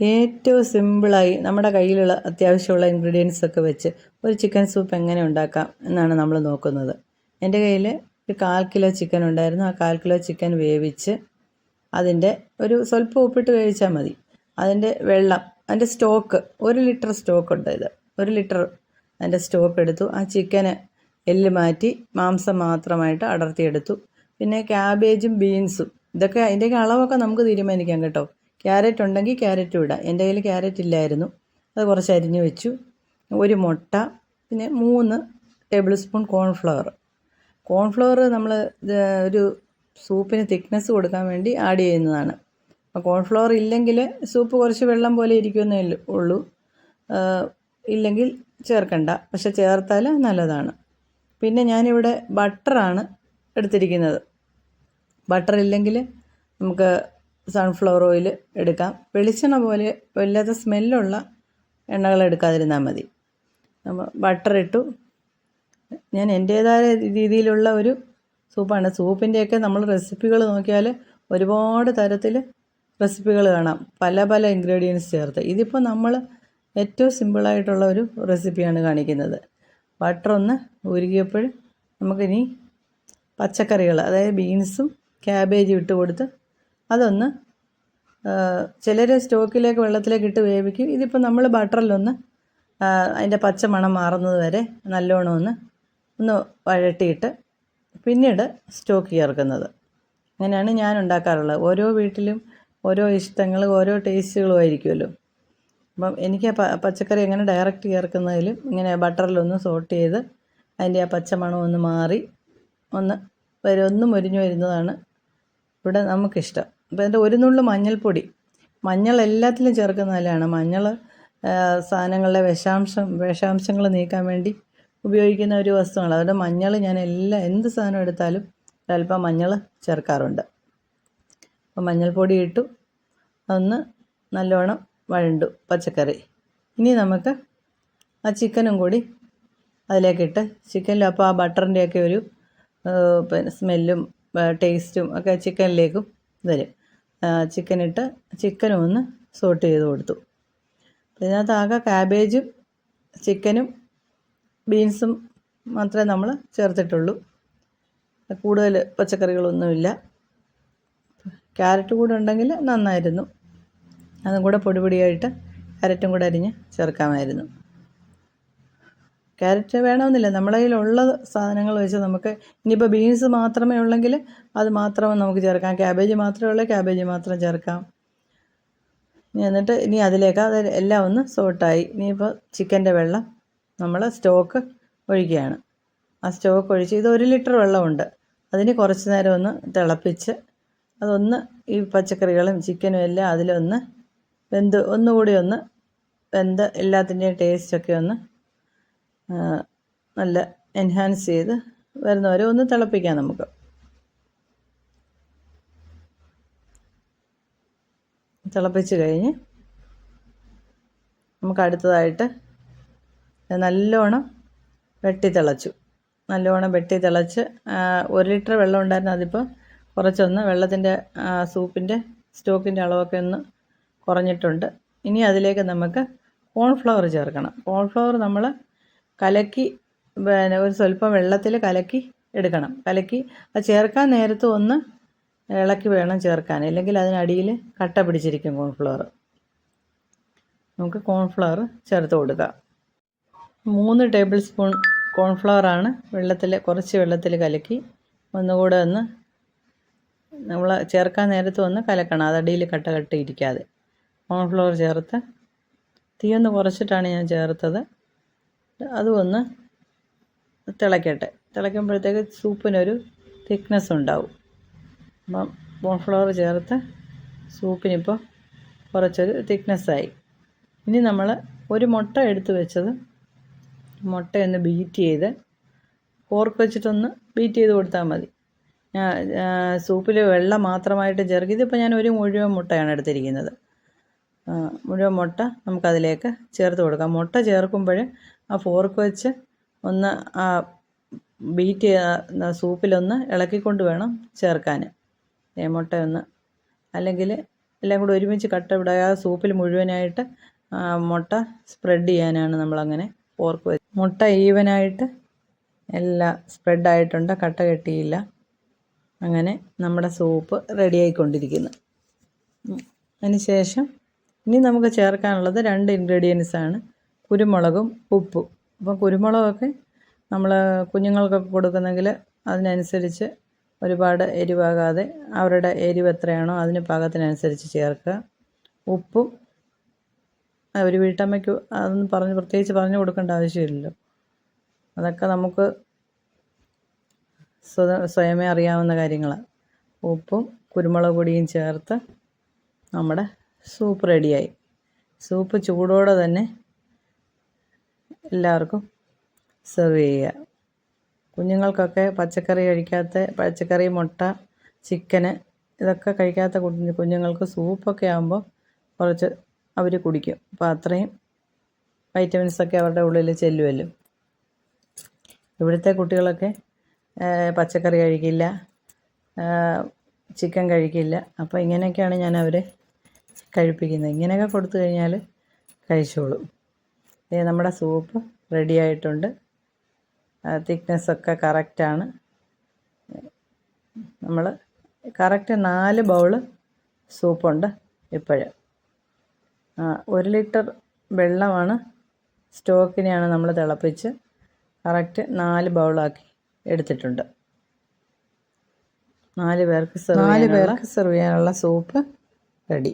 ഏറ്റവും സിമ്പിളായി നമ്മുടെ കയ്യിലുള്ള അത്യാവശ്യമുള്ള ഇൻഗ്രീഡിയൻസ് ഒക്കെ വെച്ച് ഒരു ചിക്കൻ സൂപ്പ് എങ്ങനെ ഉണ്ടാക്കാം എന്നാണ് നമ്മൾ നോക്കുന്നത്. എന്റെ കയ്യിൽ ഒരു കാൽ കിലോ ചിക്കൻ ഉണ്ടായിരുന്നു. ആ കാൽ കിലോ ചിക്കൻ വേവിച്ച് അതിന്റെ ഒരു സ്വല്പം ഉപ്പിട്ട് വേവിച്ചാൽ മതി. അതിന്റെ വെള്ളം അതിന്റെ സ്റ്റോക്ക് ഒരു ലിറ്റർ സ്റ്റോക്ക് ഉണ്ട് ഇത്? ഒരു ലിറ്റർ അതിന്റെ സ്റ്റോക്ക് എടുത്തു. ആ ചിക്കന് എല്ല് മാറ്റി മാംസം മാത്രമായിട്ട് അടർത്തിയെടുത്തു. പിന്നെ ക്യാബേജും ബീൻസും ഇതൊക്കെ അതിന്റെയൊക്കെ അളവൊക്കെ നമുക്ക് തീരുമാനിക്കാം കേട്ടോ. ക്യാരറ്റ് ഉണ്ടെങ്കിൽ ക്യാരറ്റും ഇടാം. എന്റെ കയ്യിൽ ക്യാരറ്റ് ഇല്ലായിരുന്നു. അത് കുറച്ച് അരിഞ്ഞു വെച്ചു. ഒരു മുട്ട പിന്നെ മൂന്ന് ടേബിൾ സ്പൂൺ കോൺഫ്ലവർ. കോൺഫ്ലവർ നമ്മൾ ഒരു സൂപ്പിന് തിക്നെസ് കൊടുക്കാൻ വേണ്ടി ആഡ് ചെയ്യുന്നതാണ്. അപ്പോൾ കോൺഫ്ലവർ ഇല്ലെങ്കിൽ സൂപ്പ് കുറച്ച് വെള്ളം പോലെ ഇരിക്കുമെന്നേ ഉള്ളൂ ഇല്ലെങ്കിൽ ചേർക്കണ്ട. പക്ഷെ ചേർത്താൽ നല്ലതാണ്. പിന്നെ ഞാനിവിടെ ബട്ടറാണ് എടുത്തിരിക്കുന്നത്. ബട്ടർ ഇല്ലെങ്കിൽ നമുക്ക് സൺഫ്ലവർ ഓയിൽ എടുക്കാം. വെളിച്ചെണ്ണ പോലെ വല്ലാത്ത സ്മെല്ലുള്ള എണ്ണകൾ എടുക്കാതിരുന്നാൽ മതി. നമ്മൾ ബട്ടർ ഇട്ടു. ഞാൻ എന്റേതായ രീതിയിലുള്ള ഒരു സൂപ്പാണ്. സൂപ്പിന്റെയൊക്കെ നമ്മൾ റെസിപ്പികൾ നോക്കിയാൽ ഒരുപാട് തരത്തിൽ റെസിപ്പികൾ കാണാം. പല പല ഇൻഗ്രീഡിയൻസ് ചേർത്ത്. ഇതിപ്പോൾ നമ്മൾ ഏറ്റവും സിമ്പിളായിട്ടുള്ള ഒരു റെസിപ്പിയാണ് കാണിക്കുന്നത്. ബട്ടർ ഒന്ന് ഉരുകിയപ്പോൾ നമുക്കിനി പച്ചക്കറികൾ അതായത് ബീൻസും ക്യാബേജും ഇട്ട് കൊടുത്ത് അതൊന്ന് ചിലർ സ്റ്റോക്കിലേക്ക് വെള്ളത്തിലേക്ക് ഇട്ട് വേവിക്കും. ഇതിപ്പോൾ നമ്മൾ ബട്ടറിലൊന്ന് അതിന്റെ പച്ച മണം മാറുന്നത് വരെ നല്ലോണം ഒന്ന് ഒന്ന് വഴട്ടിയിട്ട് പിന്നീട് സ്റ്റോക്ക് ചേർക്കുന്നത്. അങ്ങനെയാണ് ഞാൻ ഉണ്ടാക്കാറുള്ളത്. ഓരോ വീട്ടിലും ഓരോ ഇഷ്ടങ്ങളും ഓരോ ടേസ്റ്റുകളും ആയിരിക്കുമല്ലോ. അപ്പം എനിക്ക് ആ പച്ചക്കറി എങ്ങനെ ഡയറക്റ്റ് ചേർക്കുന്നതിലും ഇങ്ങനെ ബട്ടറിലൊന്ന് സോട്ട് ചെയ്ത് അതിന്റെ ആ പച്ചമണം ഒന്ന് മാറി ഒന്ന് വരും ഒന്ന് മുരിഞ്ഞു വരുന്നതാണ് ഇവിടെ നമുക്കിഷ്ടം. അപ്പോൾ അതിന്റെ ഒരു നുള്ളു മഞ്ഞൾപ്പൊടി. മഞ്ഞൾ എല്ലാത്തിലും ചേർക്കുന്ന നല്ലതാണ് മഞ്ഞൾ സാധനങ്ങളുടെ വിഷാംശം വിഷാംശങ്ങൾ നീക്കാൻ വേണ്ടി ഉപയോഗിക്കുന്ന ഒരു വസ്തുവാണ്. അതുകൊണ്ട് മഞ്ഞൾ ഞാൻ എല്ലാ എന്ത് സാധനം എടുത്താലും അല്പം മഞ്ഞൾ ചേർക്കാറുണ്ട്. അപ്പോൾ മഞ്ഞൾപ്പൊടി ഇട്ടു. അതൊന്ന് നല്ലോണം വഴണ്ടു പച്ചക്കറി. ഇനി നമുക്ക് ആ ചിക്കനും കൂടി അതിലേക്കിട്ട് ചിക്കനിൽ അപ്പോൾ ആ ബട്ടറിന്റെയൊക്കെ ഒരു പിന്നെ സ്മെല്ലും ടേസ്റ്റും ഒക്കെ ചിക്കനിലേക്കും വരും. ചിക്കനിട്ട് ചിക്കനും ഒന്ന് സോട്ട് ചെയ്ത് കൊടുത്തു. ഇതിനകത്ത് ആകെ കാബേജും ചിക്കനും ബീൻസും മാത്രമേ നമ്മൾ ചേർത്തിട്ടുള്ളൂ. കൂടുതൽ പച്ചക്കറികളൊന്നുമില്ല. ക്യാരറ്റ് കൂടെ ഉണ്ടെങ്കിൽ നന്നായിരുന്നു. അതും കൂടെ പൊടിപൊടിയായിട്ട് ക്യാരറ്റും കൂടെ അരിഞ്ഞ് ചേർക്കാമായിരുന്നു. ക്യാരറ്റ് വേണമെന്നില്ല. നമ്മുടെ കയ്യിലുള്ള സാധനങ്ങൾ വെച്ച് നമുക്ക് ഇനിയിപ്പോൾ ബീൻസ് മാത്രമേ ഉള്ളെങ്കിൽ അത് മാത്രം നമുക്ക് ചേർക്കാം. ക്യാബേജ് മാത്രമേ ഉള്ളൂ ക്യാബേജ് മാത്രം ചേർക്കാം. ഇനി എന്നിട്ട് ഇനി അതിലേക്ക് അത് എല്ലാം ഒന്ന് സോട്ടായി. ഇനിയിപ്പോൾ ചിക്കന്റെ വെള്ളം നമ്മൾ സ്റ്റോക്ക് ഒഴിക്കുകയാണ്. ആ സ്റ്റോക്ക് ഒഴിച്ച് ഇത് ഒരു ലിറ്റർ വെള്ളമുണ്ട്. അതിന് കുറച്ച് നേരം ഒന്ന് തിളപ്പിച്ച് അതൊന്ന് ഈ പച്ചക്കറികളും ചിക്കനും എല്ലാം അതിലൊന്ന് വെന്ത് ഒന്നുകൂടി ഒന്ന് വെന്ത് എല്ലാത്തിന്റെയും ടേസ്റ്റൊക്കെ ഒന്ന് നല്ല എൻഹാൻസ് ചെയ്ത് വരുന്നവരെ ഒന്ന് തിളപ്പിക്കാം നമുക്ക്. തിളപ്പിച്ച് കഴിഞ്ഞ് നമുക്ക് അടുത്തതായിട്ട് നല്ലോണം വെട്ടി തിളച്ചു. നല്ലോണം വെട്ടി തിളച്ച് ഒരു ലിറ്റർ വെള്ളം ഉണ്ടായിരുന്നു അതിപ്പോൾ കുറച്ചൊന്ന് വെള്ളത്തിന്റെ സൂപ്പിന്റെ സ്റ്റോക്കിന്റെ അളവൊക്കെ ഒന്ന് കുറഞ്ഞിട്ടുണ്ട്. ഇനി അതിലേക്ക് നമുക്ക് കോൺഫ്ലവർ ചേർക്കണം. കോൺഫ്ലവർ നമ്മൾ കലക്കി പിന്നെ ഒരു സ്വല്പം വെള്ളത്തിൽ കലക്കി എടുക്കണം. കലക്കി അത് ചേർക്കാൻ നേരത്ത് ഒന്ന് ഇളക്കി വേണം ചേർക്കാൻ. അല്ലെങ്കിൽ അതിനടിയിൽ കട്ട പിടിച്ചിരിക്കും കോൺഫ്ലവർ നമുക്ക് കോൺഫ്ലവർ ചേർത്ത് കൊടുക്കാം. മൂന്ന് ടേബിൾ സ്പൂൺ കോൺഫ്ലവറാണ് വെള്ളത്തിൽ കുറച്ച് വെള്ളത്തിൽ കലക്കി ഒന്നുകൂടെ ഒന്ന് നമ്മൾ ചേർക്കാൻ നേരത്ത് ഒന്ന് കലക്കണം. അതടിയിൽ കട്ട കട്ടിയിരിക്കാതെ. കോൺഫ്ലവർ ചേർത്ത് തീയൊന്ന് കുറച്ചിട്ടാണ് ഞാൻ ചേർത്തത്. അതും ഒന്ന് തിളയ്ക്കട്ടെ തിളയ്ക്കുമ്പോഴത്തേക്ക് സൂപ്പിനൊരു തിക്നെസ് ഉണ്ടാവും അപ്പം കോൺഫ്ലവർ ചേർത്ത് സൂപ്പിനിപ്പോൾ കുറച്ചൊരു തിക്നെസ്സായി. ഇനി നമ്മൾ ഒരു മുട്ട എടുത്ത് വെച്ചത് മുട്ടയൊന്ന് ബീറ്റ് ചെയ്ത് ഫോർക്ക് വെച്ചിട്ടൊന്ന് ബീറ്റ് ചെയ്ത് കൊടുത്താൽ മതി. സൂപ്പിൽ വെള്ളം മാത്രമായിട്ട് ചേർക്കും ഇതിപ്പോൾ ഞാൻ ഒരു മുഴുവൻ മുട്ടയാണ് എടുത്തിരിക്കുന്നത്. മുഴുവൻ മുട്ട നമുക്കതിലേക്ക് ചേർത്ത് കൊടുക്കാം. മുട്ട ചേർക്കുമ്പോൾ ആ ഫോർക്ക് വെച്ച് ഒന്ന് ആ ബീറ്റ് ചെയ്ത സൂപ്പിലൊന്ന് ഇളക്കിക്കൊണ്ട് വേണം ചേർക്കാൻ. മുട്ടയൊന്ന് അല്ലെങ്കിൽ എല്ലാം കൂടെ ഒരുമിച്ച് കട്ട വിടാതെ സൂപ്പിൽ മുഴുവനായിട്ട് മുട്ട സ്പ്രെഡ് ചെയ്യാനാണ് നമ്മളങ്ങനെ ഫോർക്ക് വെച്ച് മുട്ട ഈവനായിട്ട് എല്ലാം സ്പ്രെഡായിട്ടുണ്ട് കട്ട കെട്ടിയില്ല. അങ്ങനെ നമ്മുടെ സൂപ്പ് റെഡിയായിക്കൊണ്ടിരിക്കുന്നു അതിന് ശേഷം ഇനി നമുക്ക് ചേർക്കാനുള്ളത് രണ്ട് ഇൻഗ്രീഡിയൻസാണ് കുരുമുളകും ഉപ്പും. അപ്പം കുരുമുളകൊക്കെ നമ്മൾ കുഞ്ഞുങ്ങൾക്കൊക്കെ കൊടുക്കുന്നെങ്കിൽ അതിനനുസരിച്ച് ഒരുപാട് എരിവാകാതെ അവരുടെ എരിവ് എത്രയാണോ അതിന് പാകത്തിനനുസരിച്ച് ചേർക്കുക. ഉപ്പും ഒരു വീട്ടമ്മയ്ക്ക് അതൊന്നും പറഞ്ഞ് പ്രത്യേകിച്ച് പറഞ്ഞു കൊടുക്കേണ്ട ആവശ്യമില്ലല്ലോ. അതൊക്കെ നമുക്ക് സ്വയമേ അറിയാവുന്ന കാര്യങ്ങളാണ് ഉപ്പും കുരുമുളക് പൊടിയും ചേർത്ത് നമ്മുടെ സൂപ്പ് റെഡിയായി. സൂപ്പ് ചൂടോടെ തന്നെ എല്ലാവർക്കും സെർവ് ചെയ്യുക. കുഞ്ഞുങ്ങൾക്കൊക്കെ പച്ചക്കറി കഴിക്കാത്ത പച്ചക്കറി മുട്ട ചിക്കന് ഇതൊക്കെ കഴിക്കാത്ത കുഞ്ഞു കുഞ്ഞുങ്ങൾക്ക് സൂപ്പൊക്കെ ആകുമ്പോൾ കുറച്ച് അവർ കുടിക്കും. അപ്പോൾ അത്രയും വൈറ്റമിൻസൊക്കെ അവരുടെ ഉള്ളിൽ ചെല്ലുമല്ലോ ഇവിടുത്തെ കുട്ടികളൊക്കെ പച്ചക്കറി കഴിക്കില്ല ചിക്കൻ കഴിക്കില്ല. അപ്പോൾ ഇങ്ങനെയൊക്കെയാണ് ഞാൻ അവരെ കഴിപ്പിക്കുന്നത്. ഇങ്ങനെയൊക്കെ കൊടുത്തു കഴിഞ്ഞാൽ കഴിച്ചോളും. നമ്മുടെ സൂപ്പ് റെഡി ആയിട്ടുണ്ട്. തിക്നെസ്സൊക്കെ കറക്റ്റാണ് നമ്മൾ കറക്റ്റ് നാല് ബൗൾ സൂപ്പുണ്ട് ഇപ്പോഴ്. ഒരു ലിറ്റർ വെള്ളമാണ് സ്റ്റോക്കിനെയാണ് നമ്മൾ തിളപ്പിച്ച് കറക്റ്റ് നാല് ബൗളാക്കി എടുത്തിട്ടുണ്ട്. നാല് പേർക്ക് സെർവ് നാല് പേർക്ക് സെർവ് ചെയ്യാനുള്ള സൂപ്പ് റെഡി